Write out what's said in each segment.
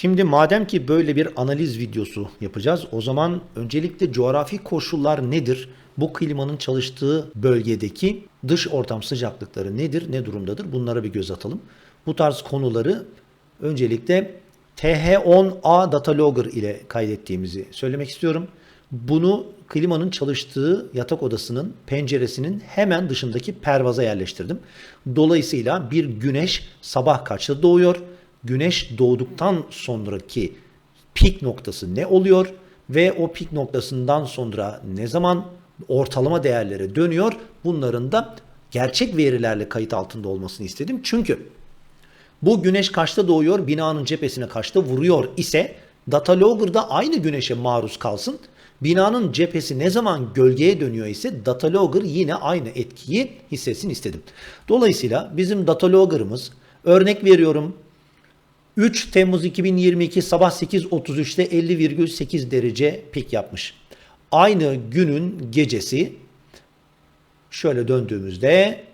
Şimdi madem ki böyle bir analiz videosu yapacağız, o zaman öncelikle coğrafi koşullar nedir? Bu klimanın çalıştığı bölgedeki dış ortam sıcaklıkları nedir, ne durumdadır? Bunlara bir göz atalım. Bu tarz konuları öncelikle TH10A Data Logger ile kaydettiğimizi söylemek istiyorum. Bunu klimanın çalıştığı yatak odasının penceresinin hemen dışındaki pervaza yerleştirdim. Dolayısıyla bir güneş sabah kaçta doğuyor? Güneş doğduktan sonraki pik noktası ne oluyor? Ve o pik noktasından sonra ne zaman ortalama değerlere dönüyor? Bunların da gerçek verilerle kayıt altında olmasını istedim. Çünkü bu güneş kaçta doğuyor, binanın cephesine kaçta vuruyor ise data logger da aynı güneşe maruz kalsın. Binanın cephesi ne zaman gölgeye dönüyor ise data logger yine aynı etkiyi hissetsin istedim. Dolayısıyla bizim data logger'ımız örnek veriyorum 3 Temmuz 2022 sabah 8.33'te 50,8 derece pik yapmış. Aynı günün gecesi şöyle döndüğümüzde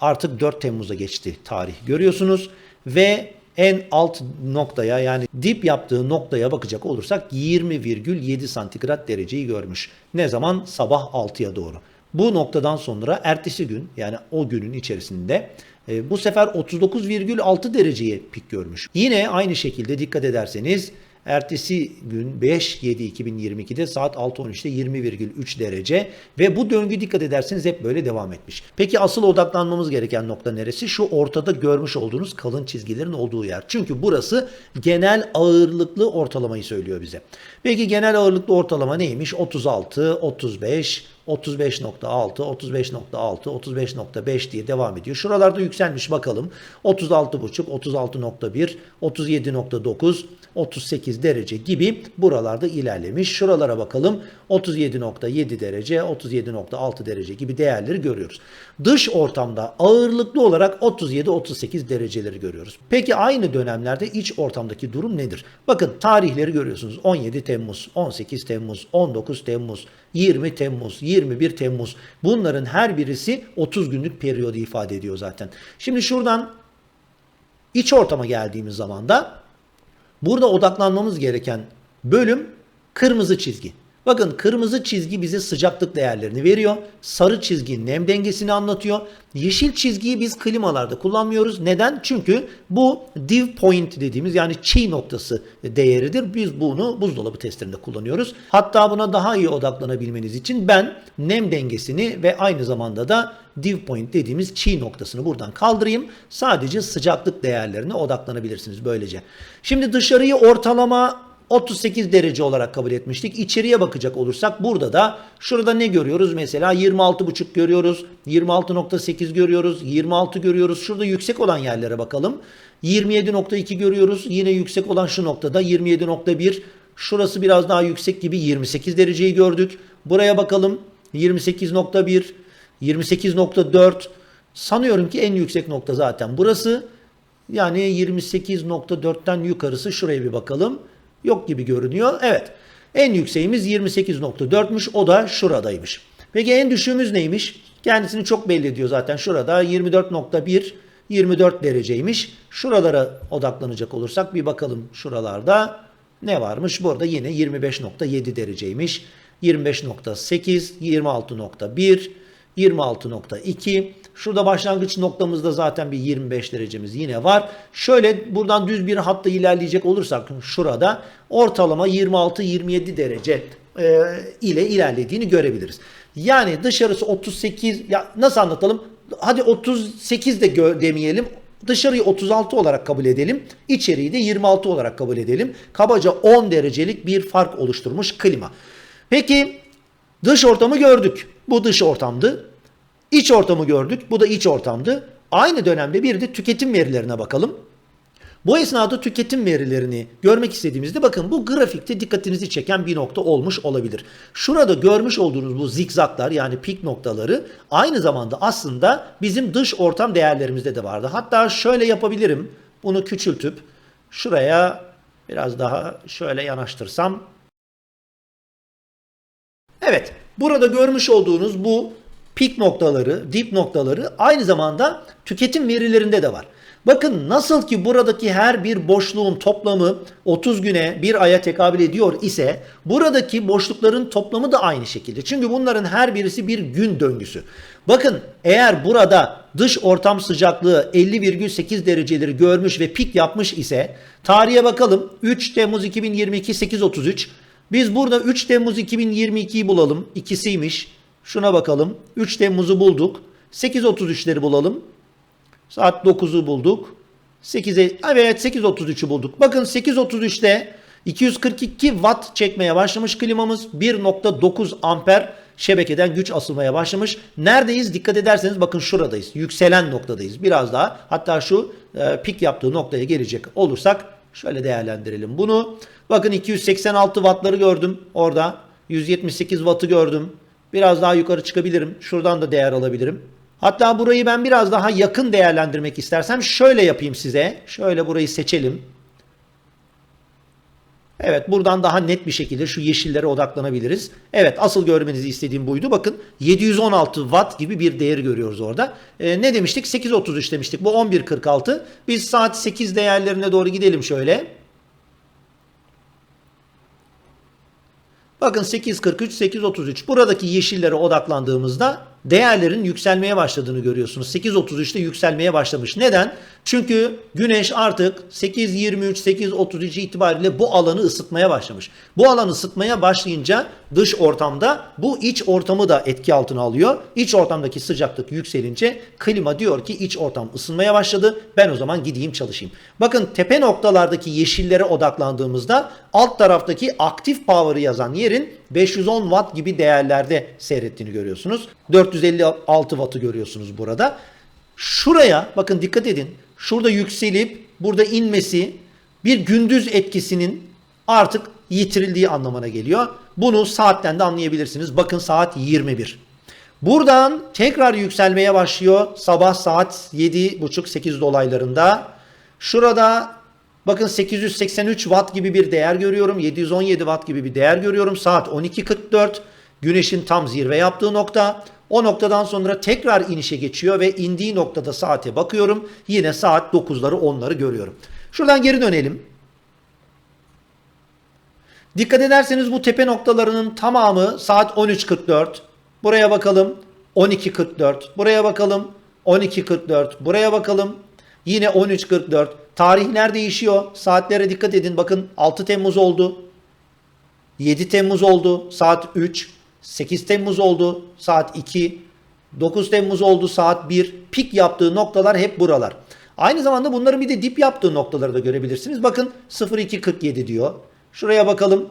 artık 4 Temmuz'a geçti tarih görüyorsunuz ve en alt noktaya yani dip yaptığı noktaya bakacak olursak 20,7 santigrat dereceyi görmüş. Ne zaman? Sabah 6'ya doğru. Bu noktadan sonra ertesi gün yani o günün içerisinde e, bu sefer 39,6 dereceye pik görmüş. Yine aynı şekilde dikkat ederseniz Ertesi gün 5-7-2022'de saat 6.13'te 20,3 derece ve bu döngü dikkat ederseniz hep böyle devam etmiş. Peki asıl odaklanmamız gereken nokta neresi? Şu ortada görmüş olduğunuz kalın çizgilerin olduğu yer. Çünkü burası genel ağırlıklı ortalamayı söylüyor bize. Peki genel ağırlıklı ortalama neymiş? 36, 35, 35.6, 35.6, 35.5 diye devam ediyor. Şuralarda yükselmiş bakalım. 36.5, 36.1, 37.9, 38 derece gibi buralarda ilerlemiş. Şuralara bakalım. 37.7 derece, 37.6 derece gibi değerleri görüyoruz. Dış ortamda ağırlıklı olarak 37-38 dereceleri görüyoruz. Peki aynı dönemlerde iç ortamdaki durum nedir? Bakın tarihleri görüyorsunuz. 17 Temmuz, 18 Temmuz, 19 Temmuz, 20 Temmuz, 21 Temmuz. Bunların her birisi 30 günlük periyodu ifade ediyor zaten. Şimdi şuradan iç ortama geldiğimiz zaman da burada odaklanmamız gereken bölüm kırmızı çizgi. Bakın kırmızı çizgi bize sıcaklık değerlerini veriyor. Sarı çizgi nem dengesini anlatıyor. Yeşil çizgiyi biz klimalarda kullanmıyoruz. Neden? Çünkü bu div point dediğimiz yani çiğ noktası değeridir. Biz bunu buzdolabı testlerinde kullanıyoruz. Hatta buna daha iyi odaklanabilmeniz için ben nem dengesini ve aynı zamanda da div point dediğimiz çiğ noktasını buradan kaldırayım. Sadece sıcaklık değerlerine odaklanabilirsiniz böylece. Şimdi dışarıyı ortalama 38 derece olarak kabul etmiştik. İçeriye bakacak olursak burada da şurada ne görüyoruz? Mesela 26,5 görüyoruz. 26.8 görüyoruz. 26 görüyoruz. Şurada yüksek olan yerlere bakalım. 27.2 görüyoruz. Yine yüksek olan şu noktada 27.1. Şurası biraz daha yüksek gibi 28 dereceyi gördük. Buraya bakalım. 28.1, 28.4. Sanıyorum ki en yüksek nokta zaten burası. Yani 28.4'ten yukarısı şuraya bir bakalım yok gibi görünüyor. Evet. En yükseğimiz 28.4'müş. O da şuradaymış. Peki en düşüğümüz neymiş? Kendisini çok belli ediyor zaten. Şurada 24.1 24 dereceymiş. Şuralara odaklanacak olursak bir bakalım şuralarda ne varmış? Burada yine 25.7 dereceymiş. 25.8, 26.1, 26.2. Şurada başlangıç noktamızda zaten bir 25 derecemiz yine var. Şöyle buradan düz bir hatta ilerleyecek olursak şurada ortalama 26-27 derece e, ile ilerlediğini görebiliriz. Yani dışarısı 38 ya nasıl anlatalım? Hadi 38 de demeyelim. Dışarıyı 36 olarak kabul edelim. İçeriği de 26 olarak kabul edelim. Kabaca 10 derecelik bir fark oluşturmuş klima. Peki dış ortamı gördük. Bu dış ortamdı. İç ortamı gördük. Bu da iç ortamdı. Aynı dönemde bir de tüketim verilerine bakalım. Bu esnada tüketim verilerini görmek istediğimizde bakın bu grafikte dikkatinizi çeken bir nokta olmuş olabilir. Şurada görmüş olduğunuz bu zikzaklar yani pik noktaları aynı zamanda aslında bizim dış ortam değerlerimizde de vardı. Hatta şöyle yapabilirim. Bunu küçültüp şuraya biraz daha şöyle yanaştırsam. Evet burada görmüş olduğunuz bu pik noktaları, dip noktaları aynı zamanda tüketim verilerinde de var. Bakın nasıl ki buradaki her bir boşluğun toplamı 30 güne bir aya tekabül ediyor ise buradaki boşlukların toplamı da aynı şekilde. Çünkü bunların her birisi bir gün döngüsü. Bakın eğer burada dış ortam sıcaklığı 50,8 dereceleri görmüş ve pik yapmış ise tarihe bakalım 3 Temmuz 2022 8.33 biz burada 3 Temmuz 2022'yi bulalım. İkisiymiş. Şuna bakalım. 3 Temmuz'u bulduk. 8.33'leri bulalım. Saat 9'u bulduk. 8'e evet 8.33'ü bulduk. Bakın 8.33'te 242 watt çekmeye başlamış klimamız. 1.9 amper şebekeden güç asılmaya başlamış. Neredeyiz? Dikkat ederseniz bakın şuradayız. Yükselen noktadayız. Biraz daha hatta şu e, pik yaptığı noktaya gelecek olursak şöyle değerlendirelim bunu. Bakın 286 wattları gördüm orada. 178 wattı gördüm. Biraz daha yukarı çıkabilirim. Şuradan da değer alabilirim. Hatta burayı ben biraz daha yakın değerlendirmek istersem şöyle yapayım size. Şöyle burayı seçelim. Evet buradan daha net bir şekilde şu yeşillere odaklanabiliriz. Evet asıl görmenizi istediğim buydu. Bakın 716 watt gibi bir değeri görüyoruz orada. Ee, ne demiştik? 8.33 demiştik. Bu 11.46. Biz saat 8 değerlerine doğru gidelim şöyle. Bakın 8.43, 8.33. Buradaki yeşillere odaklandığımızda değerlerin yükselmeye başladığını görüyorsunuz. 8.33'te yükselmeye başlamış. Neden? Çünkü güneş artık 8.23, 8.33 itibariyle bu alanı ısıtmaya başlamış. Bu alanı ısıtmaya başlayınca dış ortamda bu iç ortamı da etki altına alıyor. İç ortamdaki sıcaklık yükselince klima diyor ki iç ortam ısınmaya başladı. Ben o zaman gideyim çalışayım. Bakın tepe noktalardaki yeşillere odaklandığımızda alt taraftaki aktif power'ı yazan yerin 510 watt gibi değerlerde seyrettiğini görüyorsunuz. 456 wattı görüyorsunuz burada. Şuraya bakın dikkat edin. Şurada yükselip burada inmesi bir gündüz etkisinin artık yitirildiği anlamına geliyor. Bunu saatten de anlayabilirsiniz. Bakın saat 21. Buradan tekrar yükselmeye başlıyor. Sabah saat 7.30-8 dolaylarında. Şurada bakın 883 watt gibi bir değer görüyorum. 717 watt gibi bir değer görüyorum. Saat 12.44. Güneşin tam zirve yaptığı nokta. O noktadan sonra tekrar inişe geçiyor ve indiği noktada saate bakıyorum. Yine saat 9'ları 10'ları görüyorum. Şuradan geri dönelim. Dikkat ederseniz bu tepe noktalarının tamamı saat 13.44. Buraya bakalım 12.44. Buraya bakalım 12.44. Buraya bakalım yine 13.44. Tarihler değişiyor. Saatlere dikkat edin. Bakın 6 Temmuz oldu. 7 Temmuz oldu. Saat 3. 8 Temmuz oldu saat 2. 9 Temmuz oldu saat 1. Pik yaptığı noktalar hep buralar. Aynı zamanda bunların bir de dip yaptığı noktaları da görebilirsiniz. Bakın 02.47 diyor. Şuraya bakalım.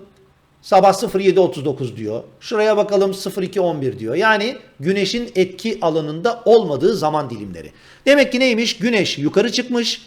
Sabah 07.39 diyor. Şuraya bakalım 02.11 diyor. Yani güneşin etki alanında olmadığı zaman dilimleri. Demek ki neymiş? Güneş yukarı çıkmış.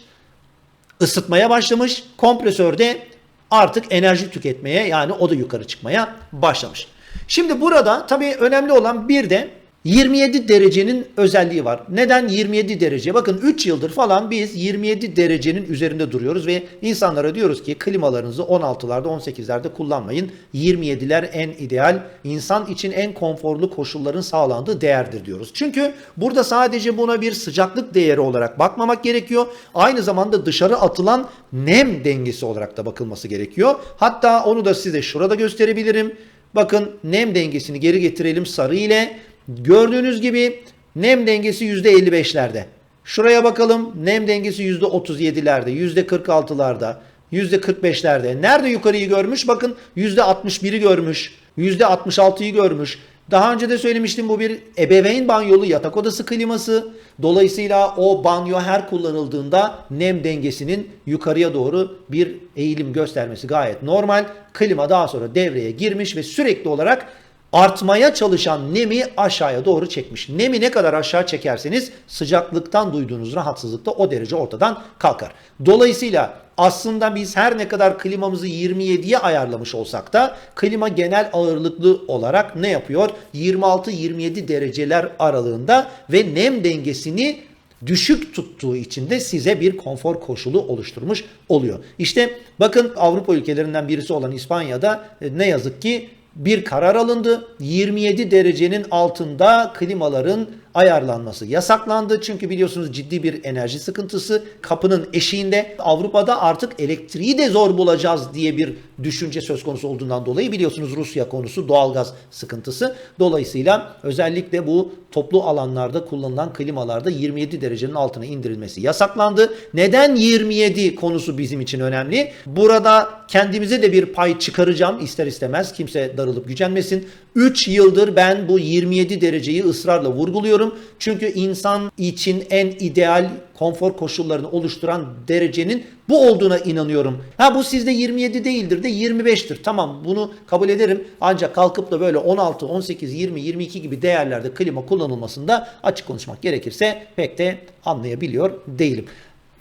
ısıtmaya başlamış. Kompresörde artık enerji tüketmeye yani o da yukarı çıkmaya başlamış. Şimdi burada tabii önemli olan bir de 27 derecenin özelliği var. Neden 27 derece? Bakın 3 yıldır falan biz 27 derecenin üzerinde duruyoruz ve insanlara diyoruz ki klimalarınızı 16'larda 18'lerde kullanmayın. 27'ler en ideal, insan için en konforlu koşulların sağlandığı değerdir diyoruz. Çünkü burada sadece buna bir sıcaklık değeri olarak bakmamak gerekiyor. Aynı zamanda dışarı atılan nem dengesi olarak da bakılması gerekiyor. Hatta onu da size şurada gösterebilirim. Bakın nem dengesini geri getirelim sarı ile. Gördüğünüz gibi nem dengesi %55'lerde. Şuraya bakalım nem dengesi %37'lerde, %46'larda, %45'lerde. Nerede yukarıyı görmüş? Bakın %61'i görmüş, %66'yı görmüş. Daha önce de söylemiştim bu bir ebeveyn banyolu yatak odası kliması. Dolayısıyla o banyo her kullanıldığında nem dengesinin yukarıya doğru bir eğilim göstermesi gayet normal. Klima daha sonra devreye girmiş ve sürekli olarak artmaya çalışan nemi aşağıya doğru çekmiş. Nemi ne kadar aşağı çekerseniz sıcaklıktan duyduğunuz rahatsızlık da o derece ortadan kalkar. Dolayısıyla aslında biz her ne kadar klimamızı 27'ye ayarlamış olsak da klima genel ağırlıklı olarak ne yapıyor? 26-27 dereceler aralığında ve nem dengesini düşük tuttuğu için de size bir konfor koşulu oluşturmuş oluyor. İşte bakın Avrupa ülkelerinden birisi olan İspanya'da e, ne yazık ki bir karar alındı. 27 derecenin altında klimaların ayarlanması yasaklandı. Çünkü biliyorsunuz ciddi bir enerji sıkıntısı kapının eşiğinde. Avrupa'da artık elektriği de zor bulacağız diye bir düşünce söz konusu olduğundan dolayı biliyorsunuz Rusya konusu doğalgaz sıkıntısı. Dolayısıyla özellikle bu toplu alanlarda kullanılan klimalarda 27 derecenin altına indirilmesi yasaklandı. Neden 27 konusu bizim için önemli? Burada kendimize de bir pay çıkaracağım ister istemez. Kimse darılıp gücenmesin. 3 yıldır ben bu 27 dereceyi ısrarla vurguluyorum. Çünkü insan için en ideal konfor koşullarını oluşturan derecenin bu olduğuna inanıyorum. Ha bu sizde 27 değildir de 25'tir. Tamam bunu kabul ederim. Ancak kalkıp da böyle 16, 18, 20, 22 gibi değerlerde klima kullanılmasında açık konuşmak gerekirse pek de anlayabiliyor değilim.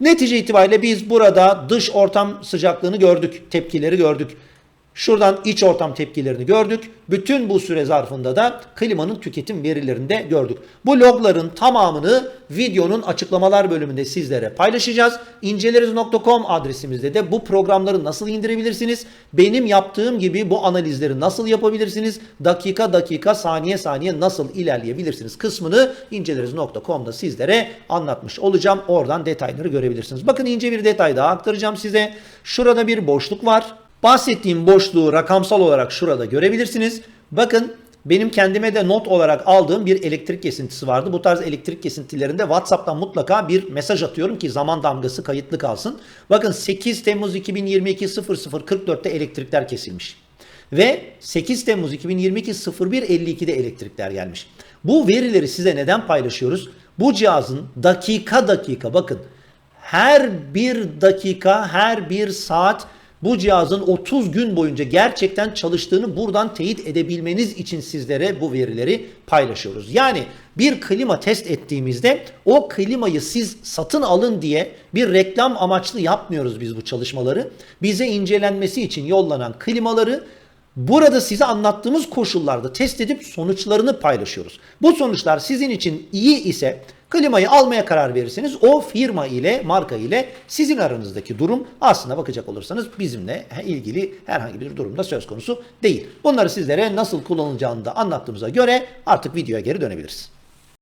Netice itibariyle biz burada dış ortam sıcaklığını gördük, tepkileri gördük. Şuradan iç ortam tepkilerini gördük. Bütün bu süre zarfında da klimanın tüketim verilerini de gördük. Bu logların tamamını videonun açıklamalar bölümünde sizlere paylaşacağız. İnceleriz.com adresimizde de bu programları nasıl indirebilirsiniz? Benim yaptığım gibi bu analizleri nasıl yapabilirsiniz? Dakika dakika saniye saniye nasıl ilerleyebilirsiniz kısmını inceleriz.com'da sizlere anlatmış olacağım. Oradan detayları görebilirsiniz. Bakın ince bir detay daha aktaracağım size. Şurada bir boşluk var. Bahsettiğim boşluğu rakamsal olarak şurada görebilirsiniz. Bakın benim kendime de not olarak aldığım bir elektrik kesintisi vardı. Bu tarz elektrik kesintilerinde WhatsApp'tan mutlaka bir mesaj atıyorum ki zaman damgası kayıtlı kalsın. Bakın 8 Temmuz 2022 00.44'te elektrikler kesilmiş. Ve 8 Temmuz 2022 01.52'de elektrikler gelmiş. Bu verileri size neden paylaşıyoruz? Bu cihazın dakika dakika bakın her bir dakika, her bir saat bu cihazın 30 gün boyunca gerçekten çalıştığını buradan teyit edebilmeniz için sizlere bu verileri paylaşıyoruz. Yani bir klima test ettiğimizde o klimayı siz satın alın diye bir reklam amaçlı yapmıyoruz biz bu çalışmaları. Bize incelenmesi için yollanan klimaları Burada size anlattığımız koşullarda test edip sonuçlarını paylaşıyoruz. Bu sonuçlar sizin için iyi ise klimayı almaya karar verirseniz o firma ile marka ile sizin aranızdaki durum aslında bakacak olursanız bizimle ilgili herhangi bir durumda söz konusu değil. Bunları sizlere nasıl kullanılacağını da anlattığımıza göre artık videoya geri dönebiliriz.